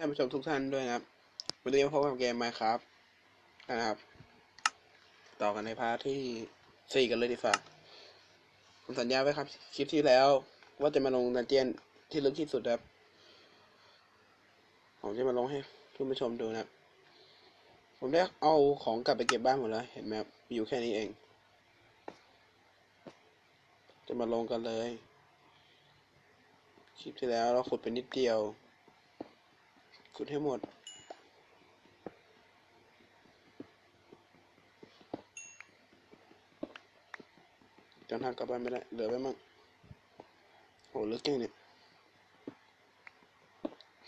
ท่านผู้ชมทุกท่านด้วยนะครับ วันนี้มาพบกับเกม Minecraft นะครับ ต่อกันในพาร์ทที่สี่กันเลยดีฝ่าผมสัญญาไว้ครับ คลิปที่แล้ว ว่าจะมาลงดันเจียนที่ลึกที่สุดครับ ผมจะมาลงให้ท่านผู้ชมดูนะครับ ผมได้เอาของกลับไปเก็บบ้านหมดแล้ว เห็นไหมครับมีอยู่แค่นี้เอง จะมาลงกันเลย คลิปที่แล้วเราขุดไปนิดเดียว ขุดให้หมด จนทางกลับบ้านไม่ได้ เหลือไว้มั่งโหลึกจังเนี่ย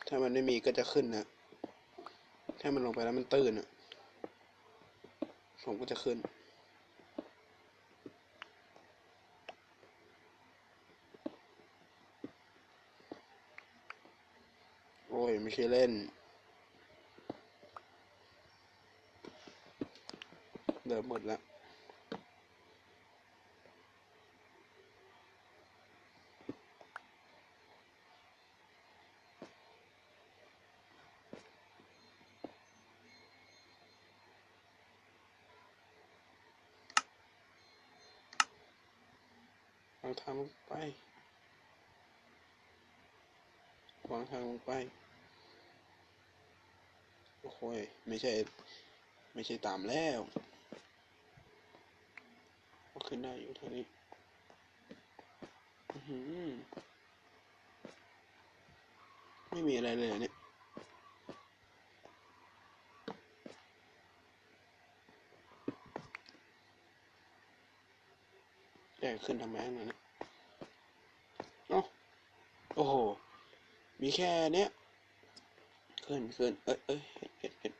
ถ้ามันไม่มีก็จะขึ้นนะ ถ้ามันลงไปแล้วมันตื้นอะ ผมก็จะขึ้น โอ้ย ไม่ใช่เล่น เดิมหมดแล้ววางทางลงไปวางทางลงไป โอ้โหยไม่ใช่ ไม่ใช่ตามแล้วก็ขึ้นได้อยู่เท่านี้หือไม่มีอะไรเลยเหรอเนี่ยแยกขึ้นทำไมนั่นนะเอ้าโอ้โห มีแค่เนี้ย ขึ้นขึ้นเอ้ยเอ้ยเห็ดเห็ดเห็ด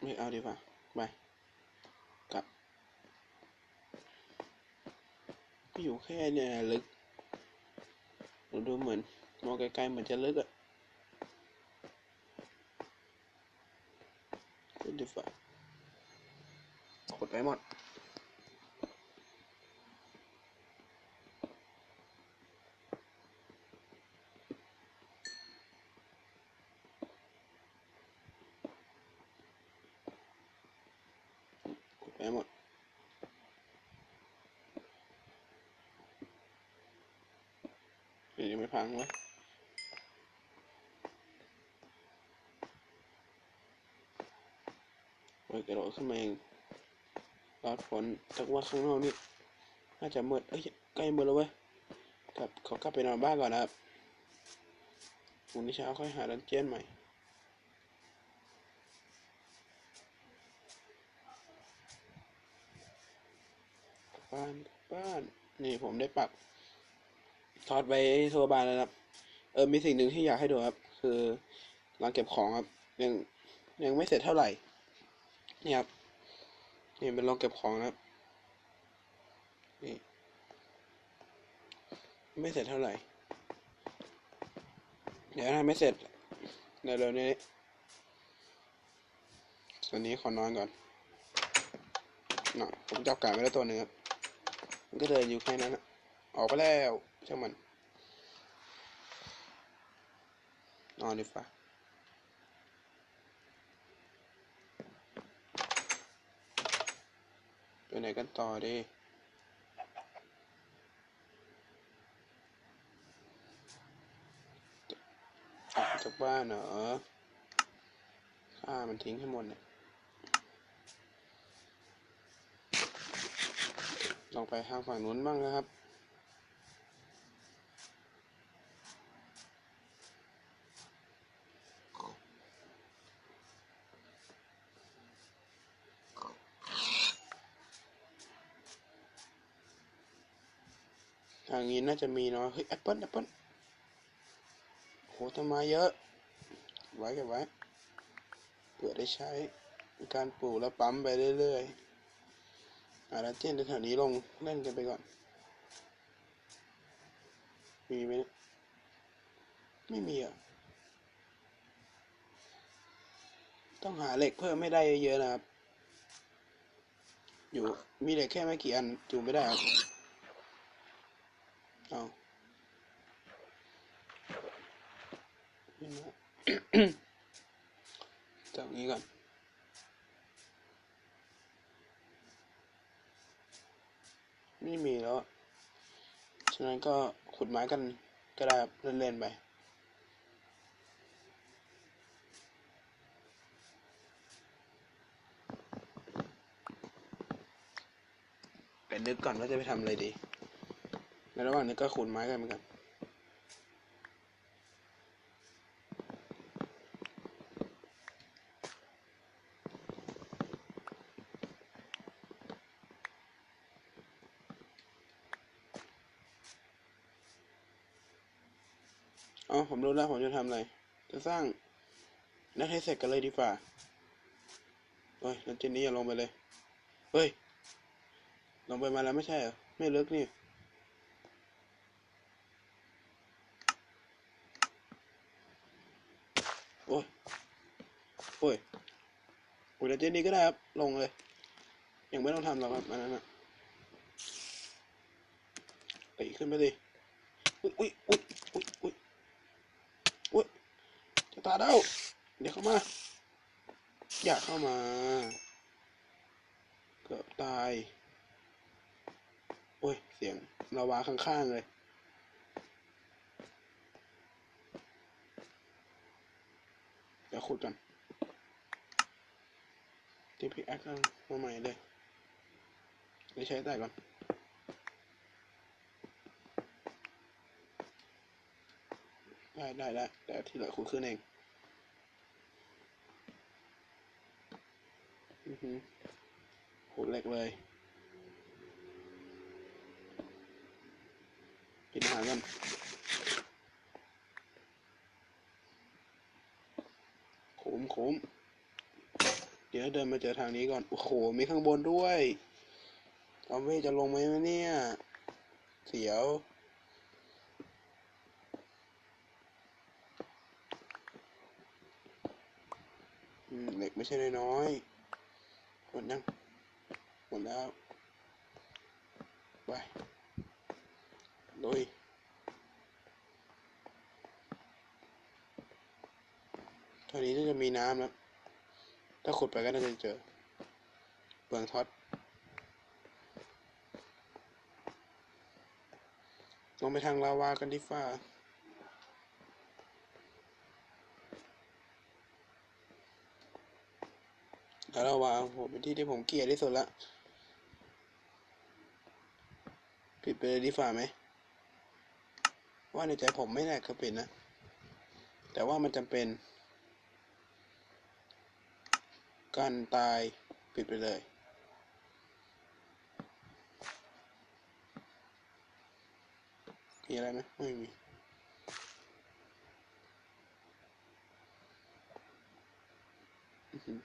ไม่เอาดีกว่าไปกลับอยู่แค่เนี่ยลึกดูดูเหมือนมองไกลๆเหมือนจะลึกอะขึ้นดีกว่าขดไปหมด กดไปหมดเดี๋ยวยังไม่พังว้ยโอ้ยกระโดดขึ้นมาเองรอดฝนจากว่าข้างนอกนี่น่าจะมืดเอ้ยใกล้มืดแล้วเว้ยกลับขอกลับไปนอนบ้านก่อนนะครับวันนี้เช้าค่อยหาดันเจียนใหม่ บ้านบ้า นี่ผมได้ปักทอดไว้ทัวบานแล้วนะครับ เออมีสิ่งหนึ่งที่อยากให้ดูครับ คือร้านเก็บของครับ ยังยังไม่เสร็จเท่าไหร่ นี่ครับ นี่เป็นโรงเก็บของนะครับ นี่ ไม่เสร็จเท่าไหร่ เดี๋ยวถ้าไม่เสร็จเดี๋ยวเร็วนี้ตอนนี้ขอนอนก่อนเนาะผมจับไก่ไม่ได้ตัวหนึ่งครับ มันก็เดินอยู่แค่นั้นอะออกไปแล้วช่างมัน นอนดีกว่าไปไหนกันต่อดีออกจากบ้านเหรอฆ่ามันทิ้งให้หมดเนี่ย ลองไปทางฝั่งนู้นบ้างนะครับ ทางนี้น่าจะมีเนาะเฮ้ยแอปเปิ้ลแอปเปิ้ลโหต้นไม้เยอะ ไว้กันไว้เพื่อได้ใช้ในการปลูกแล้วปั๊มไปเรื่อยๆ อาราเจนแถวนี้ลงเล่นกันไปก่อน มีไหมไม่มีอะ ต้องหาเหล็กเพิ่มไม่ได้เยอะๆนะครับ อยู่มีเหล็กแค่ไม่กี่อันจูงไม่ได้ครับเอาขึ้นมาจากนี้ก่อน ไม่มีแล้ว ฉะนั้นก็ขุดไม้กันก็ได้ครับเล่นๆไปไปนึกก่อนว่าจะไปทำอะไรดี ในระหว่างนี้ก็ขุดไม้กันเหมือนกัน อ๋อผมรู้แล้วผมจะทำอะไร จะสร้างนัดให้เสร็จกันเลยดีกว่าเฮ้ยนั่นเจนนี่อย่าลงไปเลย เฮ้ย ลงไปมาแล้วไม่ใช่เหรอ ไม่ลึกนี่ โอ้ย โอ้ยโอ้ยแล้วเจนนี่ก็ได้ครับ ลงเลย ยังไม่ต้องทำหรอกครับอันนั้นอะตีขึ้นไปดิ อุ้ยอุ้ยอุ้ยอุ้ยอุ้ยอุ้ยจะ ตายแล้วเดี๋ยวเข้ามา อยากเข้ามา เกือบตาย โอ้ย เสียงลาวาข้างๆเลยเดี๋ยวขุดกันที่พี่แอคกันมาใหม่เลยเดี๋ยวใช้แต่ก่อนได้ได้ได้แต่ที่เหลือขุดขึ้นเอง อือหือ ขุดเหล็กเลยกินอาหารกันโขมโขมเดี๋ยวเดินมาเจอทางนี้ก่อน โอ้โห มีข้างบนด้วยซอมบี้จะลงไหมวะเนี่ย เสียว เหล็กไม่ใช่น้อยๆ หมดยังหมดแล้ว ไปลุยตอนนี้น่าจะมีน้ำแล้ว ถ้าขุดไปก็น่าจะเจอเปลืองท็อตลงไปทางลาวากันดีฟ้า แล้วาวาผมเป็นที่ที่ผมเกลียดที่สุดละปิดไปเลยดีฝ่าไหม ว่าในใจผมไม่น่าจะปิดนะ แต่ว่ามันจำเป็น การตายปิดไปเลย มีอะไรไหมไม่มี อื้อหือ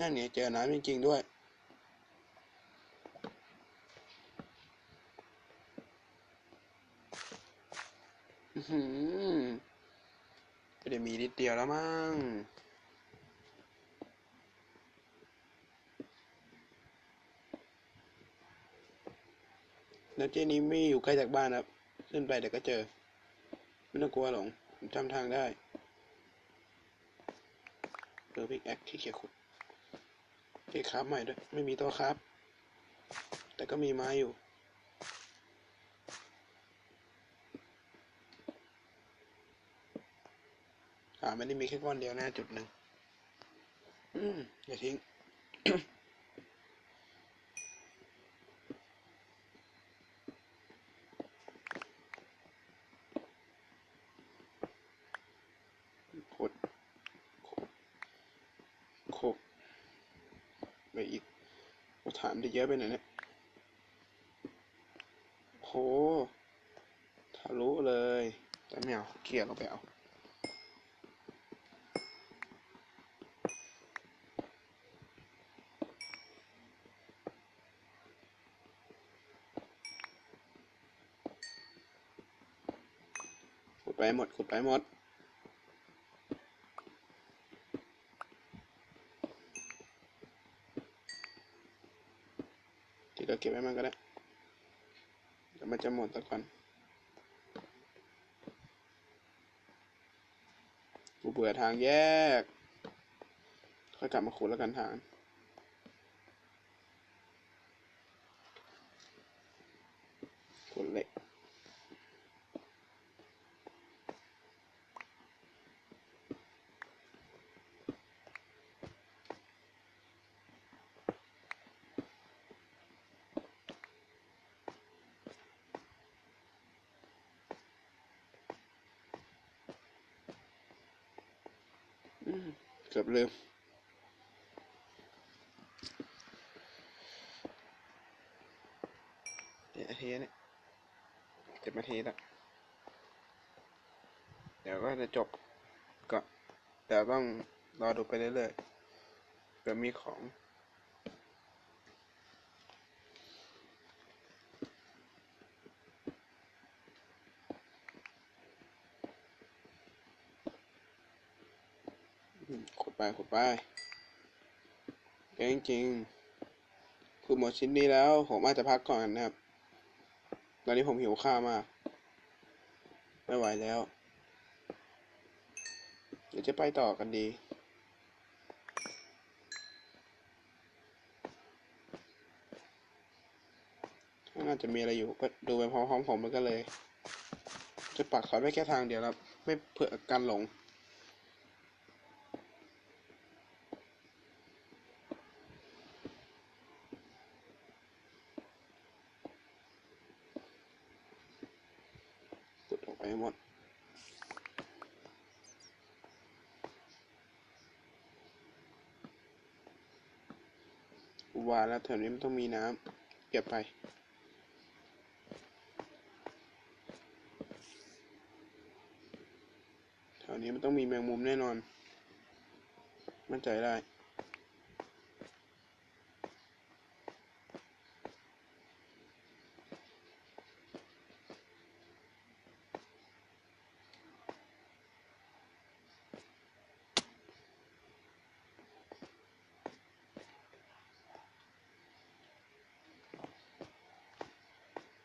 นั่นไงเจอน้ำจริงๆด้วย อื้อหือไม่ได้มีนิดเดียวแล้วมั้งแล้วเจนี้ไม่อยู่ใกล้จากบ้านครับขึ้นไปเดี๋ยวก็เจอ ไม่ต้องกลัวหรอกผมจำทางได้เจอพิกแอคที่เขียขุด เอครับใหม่ด้วย ไม่มีตัวครับ แต่ก็มีไม้อยู่อ่าไม่ได้มีแค่ก้อนเดียวนะจุดหนึ่ง อืม อย่าทิ้ง ขุดขุดขุดไปอีกโอ้ ฐานได้เยอะไปหน่อยเนี่ยโหทะลุเลย แต่ไม่เอาเกลียร์เราไปเอาขุดไปหมดขุดไปหมด ก็บไว้มันก็ได้เดี๋ยวมันจะหมดตะควันกูเบื่อทางแยก ค่อยกลับมาขุดแล้วกันทาง เกือบลืมเดี๋ยวนาทีเนี่ยเจ็ดนาทีละเดี๋ยวก็จะจบก็แต่ต้องรอดูไปเรื่อยๆเผื่อมีของ อืม ขุดไปขุดไปเก่งจริงๆคือหมดชิ้นนี้แล้ว ผมอาจจะพักก่อนนะครับ ตอนนี้ผมหิวข้าวมาก ไม่ไหวแล้ว เดี๋ยวจะไปต่อกันดีน่าจะมีอะไรอยู่ก็ดูไปพร้อมๆผมมันก็เลย จะปักเขาไว้แค่ทางเดียวครับ ไม่เผื่อกันหลง ขุดออกไป ให้หมดวาแล้วแถวนี้มันต้องมีน้ำเก็บไปแถวนี้มันต้องมีแมงมุมแน่นอน มั่นใจได้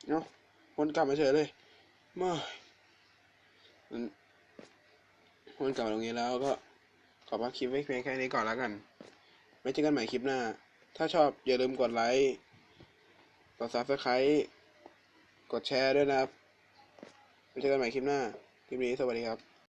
เนาะวนกลับมาเฉยเลยมามันวนกลับมาตรงนี้แล้วก็ขอพักคลิปไว้เพียงแค่นี้ก่อนแล้วกัน ไว้เจอกันใหม่คลิปหน้า ถ้าชอบอย่าลืมกดไลค์ กด subscribe กดแชร์ด้วยนะครับ ไว้เจอกันใหม่คลิปหน้า คลิปนี้สวัสดีครับ